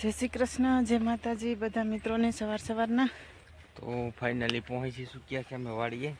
જય શ્રી કૃષ્ણ જય માતાજી બધા મિત્રોને સવાર સવારના. તો ફાઇનલી પહોંચી ચૂક્યા છે અમે વાડીએ.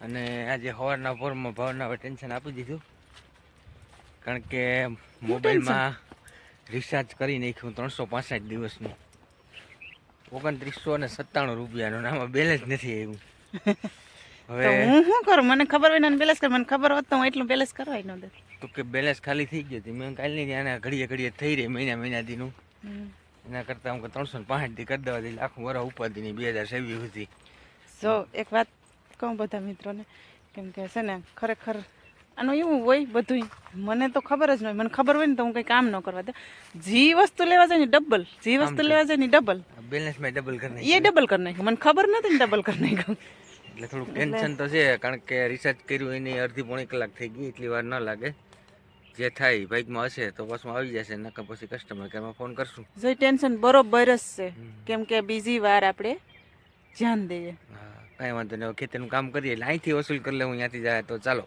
અને આજે સવારના પોરમાં ભાવના ટેન્શન આપી દીધું. કારણ કે મોબાઈલમાં રિચાર્જ કરી નાખ્યું ત્રણસો પાસઠ દિવસનું. ઓગણત્રીસો ને સત્તાણું રૂપિયાનું અને આમાં બેલેન્સ નથી આવ્યું. હવે હું શું કરું? મને ખબર હોય ને બેલેન્સ કર મને ખબર હોત તો હું એટલું બેલેન્સ કરવાય ન દે તો કે બેલેન્સ ખાલી થઈ ગયું હતું. મેં કાલની ત્યાં ઘડીએ ઘડીએ થઈ રહી મહિના મહિના દીનું. એના કરતાં હું ત્રણસો ને પાંસઠ દી કરી દેવા દઈ આખું વરસ ઉપાધિની બે હજાર સેવી સુધી. જો એક વાત કહું બધા મિત્રોને કેમ કે છે ને ખરેખર આનું એવું હોય બધું મને તો ખબર જ ન હોય. મને ખબર હોય ને તો હું કંઈ કામ ન કરવા દે. જે વસ્તુ લેવા જાય ને ડબલ. જે વસ્તુ લેવા જાય ને ડબલ. બેલેન્સમાં ડબલ કરી એ ડબલ કરી નાખ્યું. મને ખબર નથી ને ડબલ કરી નાખ્યું. એટલે થોડુંક ટેન્શન તો છે કારણ કે રિસર્ચ કર્યું એની અડધી પોણી કલાક થઈ ગઈ એટલી વાર ન લાગે. જે થાય બાઇકમાં હશે તો પાછું આવી જશે નકર પછી કસ્ટમર કેરમાં ફોન કરશું. જો ટેન્શન બરોબર જ છે. કેમ કે બીજી વાર આપણે ધ્યાન દઈએ. હા કાંઈ વાંધો નહીં ખેતીનું કામ કરીએ એટલે અહીંથી વસૂલ કરી લેવું અહીંયાથી જાય તો ચાલો.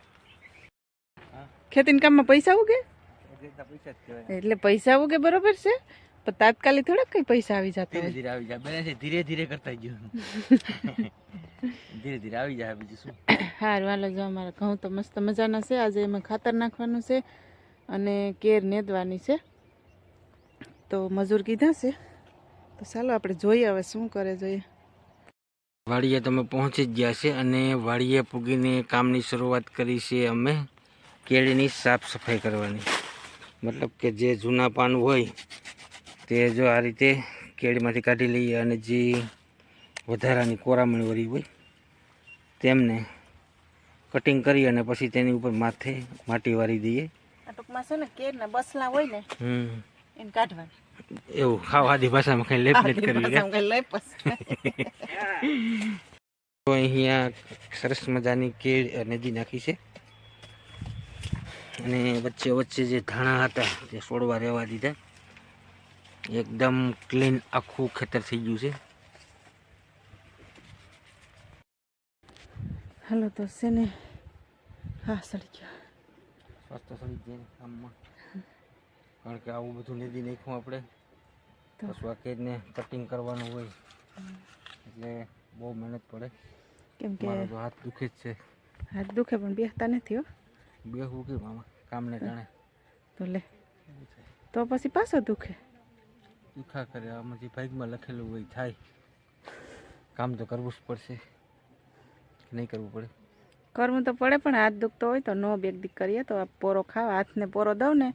ખેતીના કામમાં પૈસા ઉગે એટલે પૈસા ઉગે બરોબર છે? પણ તાત્કાલિક થોડાક કઈ પૈસા આવી જતા ધીરે ધીરે આવી જાય બેલેન્સ ધીરે ધીરે કરતા ગયો ધીરે ધીરે આવી જાય બીજું શું? હારું હાલો જો અમારા ઘઉં તો મસ્ત મજાના છે. આજે એમાં ખાતર નાખવાનું છે. અને કેર નેદવાની છે. તો મજૂર કીધા છે. તો ચાલો આપણે જોઈએ હવે શું કરે જોઈએ વાડીએ તમે પહોંચી જ ગયા છે અને વાડીએ પૂગીને કામની શરૂઆત કરી છે અમે કેળીની સાફ સફાઈ કરવાની. મતલબ કે જે જૂના પાન હોય તે જો આ રીતે કેળીમાંથી કાઢી લઈએ અને જે વધારાની કોરામણી વળી હોય તેમને કટિંગ કરી અને પછી તેની ઉપર માથે માટી વાળી દઈએ. ટૂંકમાં છે ને કેર ને બસલા હોય ને હમ. એને કાઢવાની. એવું ખાવ આદી ભાષામાં કંઈ લેપ લેપ કરવી તો અહીંયા સરસ મજાની કેળ નદી નાખી છે. અને વચ્ચે વચ્ચે જે ધાણા હતા તે છોડવા રહેવા દીધા એકદમ ક્લીન આખું ખેતર થઈ ગયું છે. હાલો તો છે ને હા સડી ગયા. સ્વાસ્થ્ય સળી જાય કામમાં. કારણ કે આવું બધું નદી નાખ્યું આપણે. તો. પછી આ કેળને કટિંગ કરવાનું હોય. એટલે બહુ મહેનત પડે. કેમ કે હાથ દુખે જ છે. હાથ દુખે પણ બેસતા નથી હો. બેહવું કેમ આમાં? કામને જાણે તો લે. તો પછી પાછો દુખે. દુખા કરે. આમાં જે ભાગમાં લખેલું હોય થાય. કામ તો કરવું જ પડશે. નહીં કરવું પડે? કરવું તો પડે પણ હાથ દુખતો હોય તો નો બેગ દીક કરીએ. તો આ પોરો ખાવ હાથને પોરો દઉં ને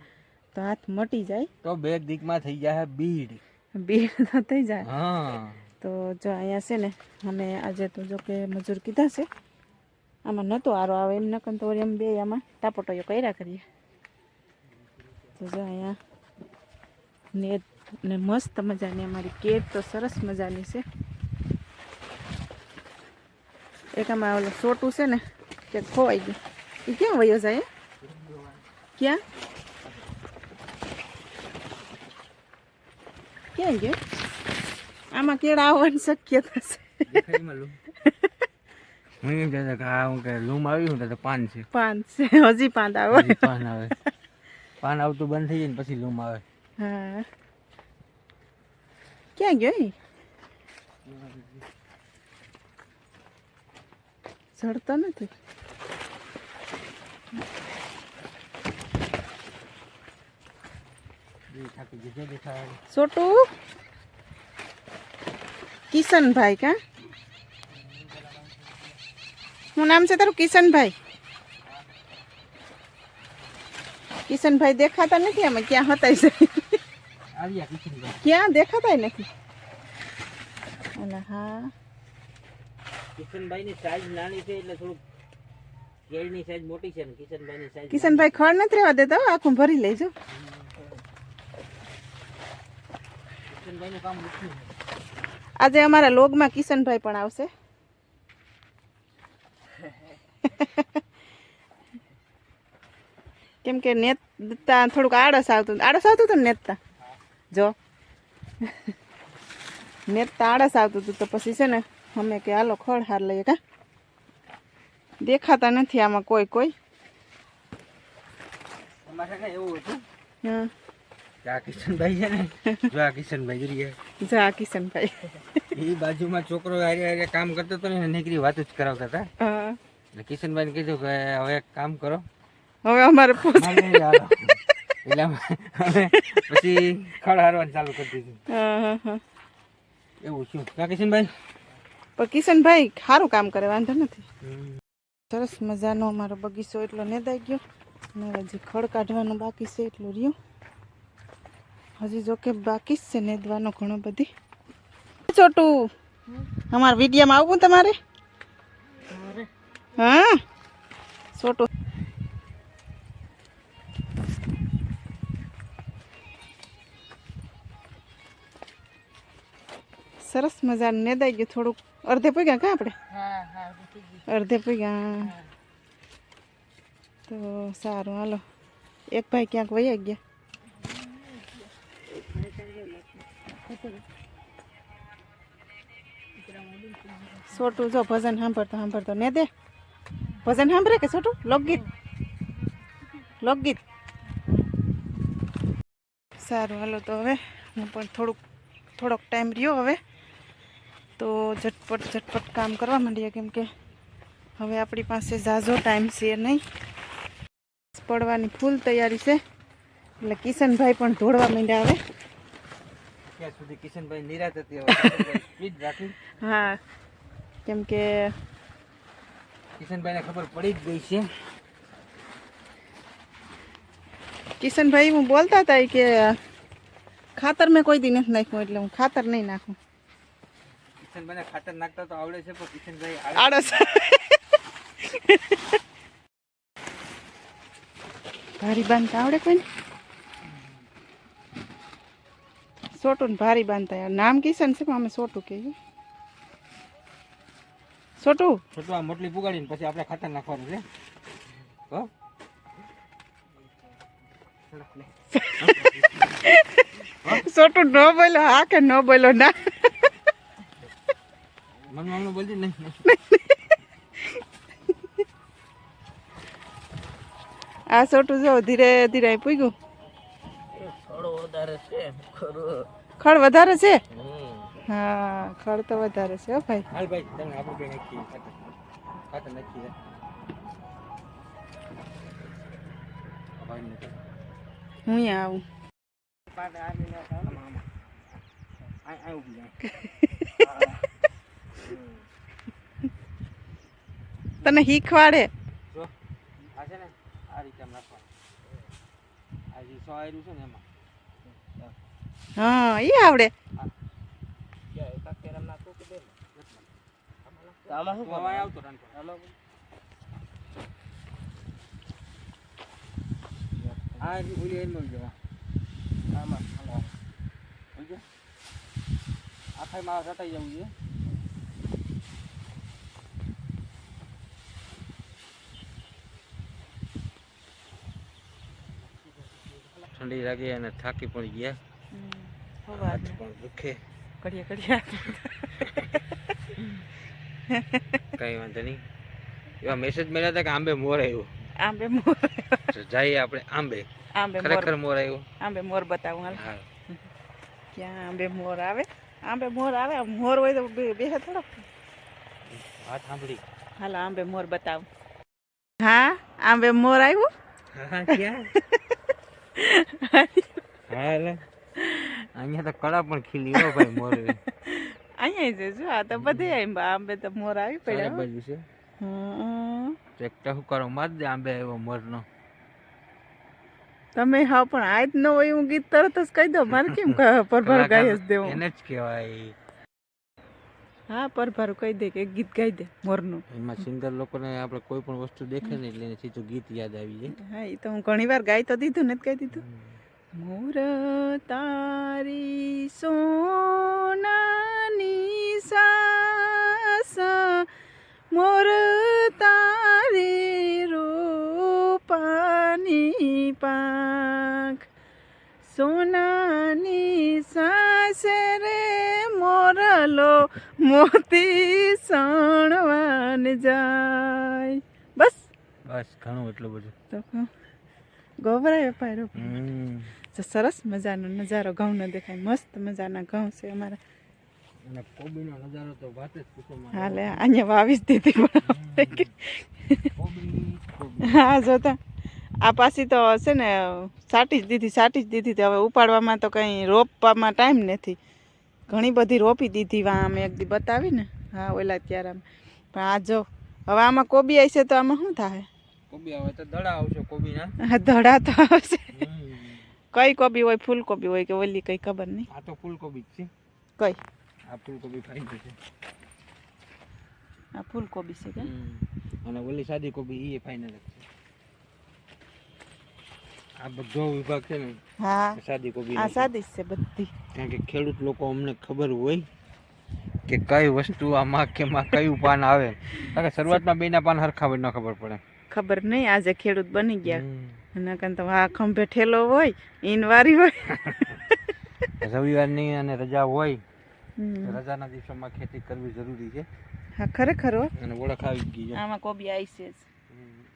તો હાથ મટી જાય. તો બેગ દીકમાં થઈ જાય બીડ. બીડ તો થઈ જાય. તો જો અહીંયા છે ને અમે આજે તો જો કે મજૂર કીધા છે. આમાં નહોતો આરો આવે એમ નકન તો એમ બે આમાં ટાપોટોયો કર્યા કરીએ. તો જો અહીંયા ને ને મસ્ત મજાની અમારી કેક તો સરસ મજાની છે. એક આમાં ઓલું સોટું છે ને કે ખોવાઈ ગયું એ ક્યાં વયો જાય? ક્યાં ક્યાં ગયો આમાં કેળા આવવાની શક્યતા છે લૂમ આવ્યું તો પાન છે પાન છે હજી પાંદ આવે પાન આવે પાન આવતું બંધ થઈ જાય ને પછી લૂમ આવે હા ક્યાં ગયો એ નથી છોટું કિશનભાઈ કા? શું નામ છે તારું? કિશનભાઈ. કિશનભાઈ દેખાતા નથી અમે ક્યાં હતા ક્યાં? દેખાતા નથી. હા. કિશનભાઈ ની સાઈઝ નાની છે એટલે થોડુંક કેળની સાઈઝ મોટી છે ને કિશનભાઈ ની સાઈઝ કિશનભાઈ ખડ નથી રહેવા દેતા આખું ભરી લેજો. કામ આજે અમારા લોગમાં કિશનભાઈ પણ આવશે. કેમ કે નેતા થોડુંક આળસ આવતું આળસ આવતું હતું ને નેતા જો. નેતા આળસ આવતું હતું તો પછી છે ને અમે કે હાલો ખડ હાર લઈએ કા? દેખાતા નથી આમાં કોઈ કોઈ. એવું હતું? હા આ કિશનભાઈ છે ને. જો આ કિશનભાઈ જોઈએ જા કિશનભાઈ. એ બાજુમાં છોકરો હારે હારે કામ કરતો હતો ને નીકળી વાત જ કરાવતા હતા. એટલે કિશનભાઈને કીધું કે હવે એક કામ કરો. હવે અમારે એટલે અમે પછી ખડ હારવાનું ચાલુ કરી દીધું. એવું શું કા કિશનભાઈ. પણ કિશનભાઈ સારું કામ કરે વાંધો નથી. સરસ મજાનો અમારો બગીચો એટલો નેદાઈ ગયો. અને હવે હજી ખડ કાઢવાનું બાકી છે એટલું રહ્યું. હજી જો કે બાકી જ છે નેદવાનો ઘણો બધી. છોટું અમારા વિડીયામાં આવવું તમારે? હા. છોટું. સરસ મજાનું નેદાઈ ગયું થોડુંક. અડધે પૂગ્યા કાં આપણે? અડધે પૈયા. તો સારું, હાલો. એક ભાઈ ક્યાંક વહી ગયા. છોટું જો ભજન સાંભળતો સાંભળતો. ને દે. ભજન સાંભળે કે છોટું લોકગીત. લોકગીત. સારું, હાલો તો હવે હું પણ થોડુંક, થોડોક ટાઈમ રહ્યો હવે. તો ઝટપટ ઝટપટ કામ કરવા માંડીએ કેમ કે હવે આપણી પાસે ઝાઝો ટાઈમ છે નહીં. પડવાની ફૂલ તૈયારી છે. એટલે કિશનભાઈ પણ દોડવા માંડ્યા હવે. ત્યાં સુધી કિશનભાઈ નિરાત હતી હા. કેમ કે કિશનભાઈને ખબર પડી જ ગઈ છે. કિશનભાઈ હું બોલતા હતા કે ખાતર મેં કોઈ દી નથી નાખ્યું એટલે હું ખાતર નહીં નાખું. કિશનભાઈને ખાતર નાખતા તો આવડે છે પણ કિશનભાઈ આળસ ભારી બાંધતા આવડે કોઈને? સોટું ને ભારી બાંધતા યાર નામ કિશન છે પણ અમે સોટું કહીએ. સોટું? સોટું આ મોટલી પુગાડીને પછી આપણે ખાતર નાખવાનું છે. હો? સોટું ન બોલો હા કે ન બોલો ના. મન મામનું બોલતી નહીં. આ સોટું જો ધીરે ધીરે છે પૂગ્યું. ખડ વધારે છે હા ખડ તો વધારે છે હો ભાઈ. હાલ ભાઈ તમે આપણે બે નક્કી ખાતર નાખો. હું. અહીંયા આવું. આમાં, આમાં. આ- આ ઊભી રહે. તને શીખવાડે જો આ છે ને આ રીતે આમ નાખવાનું આ જે સો આયરું છે ને એમાં. હા એ આવડે. તું હવે આવતો જવું. આ જે ઓલી એમ મળી જવા આમાં હાલો. સમજ્યો? આખાય મારા રટાઈ જવું છે ઠંડી લાગી અને થાકી પણ ગયા. હાથ પણ દુખે. કડિયા કડિયા કઈ વાંધો નહીં. એવા મેસેજ મળ્યા હતા કે આંબે મોર આવ્યો. આંબે મોર જઈએ આપણે આંબે. આંબે ખરેખર મોર આવ્યો. આંબે મોર બતાવું હાલ. ક્યાં આંબે મોર આવે? આંબે મોર આવે? મોર હોય તો બે બે થોડો વાત સાંભળી. હાલો આંબે મોર બતાવું. હા? આંબે મોર આવ્યું? હા ક્યાં? હા અહીંયા તો કળા પણ ખીલી હો ભાઈ મોર અહીંયા છે જો આ તો બધે આંબા આંબે તો મોર આવી પડ્યા હો. બાજુ છે. હમ. તો એક ટહુકારો માર દે આંબે આવ્યો મોરનો. તમે હા પણ આજ ન હોય હું ગીત તરત જ કહી દો. મારે કેમ પરભાર ગાઈ જ દેવું? એને જ કહેવાય. હા પરભારું કહી દે કે ગીત ગાઈ દે મોરનું. એમાં સિંગર લોકોને આપણે કોઈ પણ વસ્તુ દેખે ને એટલે સીધું ગીત યાદ આવી જાય. હા એ તો હું ઘણી વાર ગાઈ તો દીધું નથી ગાઈ દીધું. મોર તારી સોનાની સાસ મોર તારી રૂપાની પાંખ. સોનાની સાસ રે મોરલો મોતી સણવાન જાય. બસ. બસ ઘણું એટલું બધું. તો ગોબરાયો પાયરો તો સરસ મજાનો નજારો ઘઉંનો દેખાય. મસ્ત મજાના ઘઉં છે અમારા. કોબીનો નજારો તો વાત જ હાલે અહીંયા વાવી જ દીધી પણ હા જોતા આ પાછી તો છે ને સાટી જ દીધી સાટી જ દીધી તો હવે ઉપાડવામાં તો કંઈ રોપવામાં ટાઈમ નથી. ઘણી બધી રોપી દીધી વા અમે એક દી બતાવી ને હા ઓલા ત્યારે આમ. પણ આ જો હવે આમાં કોબી આવશે તો આમાં શું થાય? કોબી આવે તો ધડા આવશે કોબીના. આ ધડા તો આવશે. કઈ કોબી હોય ફૂલ કોબી હોય કે ઓલી કઈ ખબર નહીં? આ તો ફૂલ કોબી છે. કઈ? આ ફૂલ કોબી ફાઈન છે. આ ફૂલ કોબી છે કે? અને ઓલી સાદી કોબી એ ફાઇનલ જ છે. આ બધો વિભાગ છે ને હા. સાદી કોબી આ સાદી છે બધી. કારણ કે ખેડૂત લોકો અમને ખબર હોય કે કઈ વસ્તુ આમાં કે માં કયું પાન આવે. કારણ કે શરૂઆતમાં બેના પાન હરખા હોય ન ખબર પડે. ખબર નહીં આજે ખેડૂત બની ગયા. નકર તો આ ખંભે ઠેલો હોય ઈન વારી હોય. રવિવારની અને રજા હોય રજાના દિવસોમાં ખેતી કરવી જરૂરી છે. હા ખરેખર અને ઓળખ આવી ગઈ આમાં કોબી આવી છે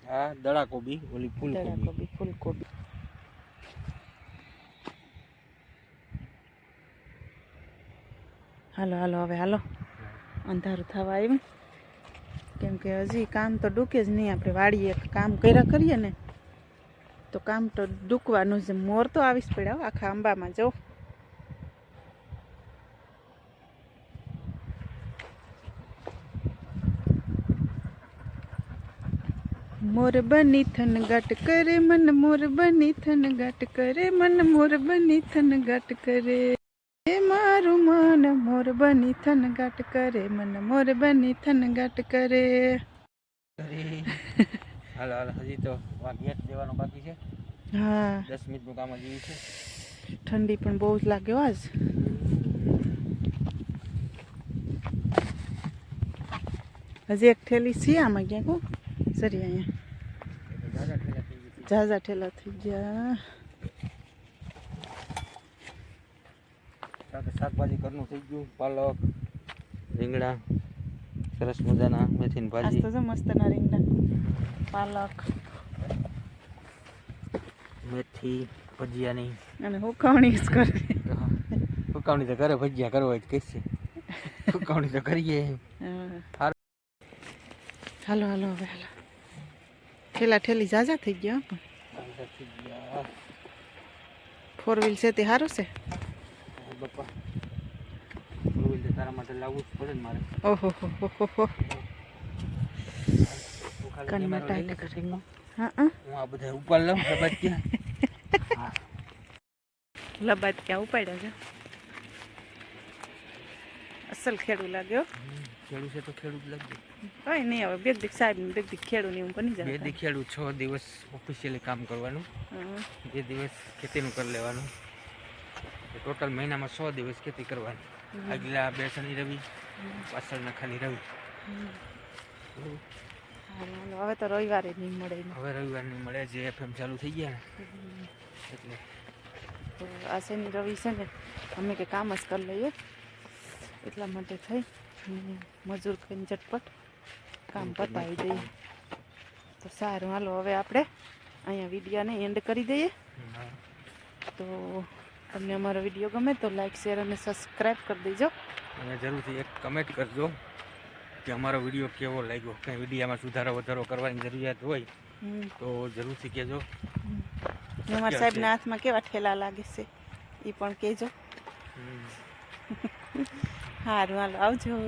હા. આ દડા કોબી ઓલી ફૂલ કોબી કોબી કોબી હાલો હાલો, હવે હાલો. અંધારું થવા આવ્યું. કેમ કે હજી કામ તો ડૂકે જ નહીં. આપણે વાડીએ કામ કર્યા કરીએ ને, તો કામ તો ડૂકવાનું છે મોર તો આવી જ પડ્યા આખા આંબામાં, જો. મોર બની થન ગાટ કરે મન, મોર બની થન ગાટ કરે મન, મોર બની થન ગાટ કરે. એ મારું મન મોર બની થન ગાટ કરે મન મોર બની થન ગાટ કરે. હાલો હાલો હજી તો ગેટ દેવાનો બાકી છે. હા. દસ મિનિટનું કામ હજી છે. ઠંડી પણ બહુ જ લાગ્યો આજ. હજી એક થેલી છે આમાં ક્યાંક. સરી અહીંયા. ઝાઝા ઠેલા થઈ ગયા. સાથે શાકભાજી ઘરનું થઈ ગયું પાલક રીંગણા સરસ મજાના મેથીની ભાજી. તો મસ્તના રીંગણા પાલક. મેથી ભજીયાની. અને હુકાવણી જ કરવી. હુકાવણી તો કરે ભજીયા કરવા જ કહેશે હુકાવણી તો કરીએ. હાલો હાલો હવે હાલો. ઠેલા ઠેલી ઝાઝા થઈ ગયા પણ. ફોર વ્હીલ છે તે સારું છે? વ્હીલ તારા માટે લાવવું જ પડે ને મારે. ઓહો હો હો હો હો. કનમાં ટાઈટ લે હા હા હું. આ બધા ઉપર લઉં ભજીયા લબાદ ઉપાડ્યા છે. અસલ ખેડૂ લાગ્યો ખેડૂત છે તો લાગશે કઈ નહીં હવે બે દીક સાહેબ દીક ખેડૂ ને એવું બની બે જાય ખેડૂ છ દિવસ ઓફિશિયલી કામ કરવાનું. બે દિવસ ખેતીનું કરી લેવાનું. ટોટલ મહિનામાં સો દિવસ ખેતી કરવાની. આગલા બે શનિ રવિ પાછળના ખાલી રવિ. હવે તો રવિવારે નહીં મળે હવે રવિવાર નહીં મળે જે એફએમ ચાલુ થઈ ગયા ને. એટલે. તો આ શનિ રવિ છે ને અમે કે કામ જ કરી લઈએ. એટલા માટે થઈ મજૂર કરીને ઝટપટ કામ પતાવી દઈએ. તો સારું હાલો હવે આપણે અહીંયા વિડીયાને એન્ડ કરી દઈએ. તો તમને અમારો વીડિયો ગમે તો લાઈક શેર અને સબસ્ક્રાઈબ કરી દેજો. અને જરૂરથી એક કમેન્ટ કરજો કે અમારો વીડિયો કેવો લાગ્યો. કંઈ વિડીયામાં સુધારો વધારો કરવાની જરૂરિયાત હોય તો જરૂરથી કહેજો. ને સાહેબના હાથમાં કેવા ઠેલા લાગે છે એ પણ કહેજો. સારું હાલો આવજો.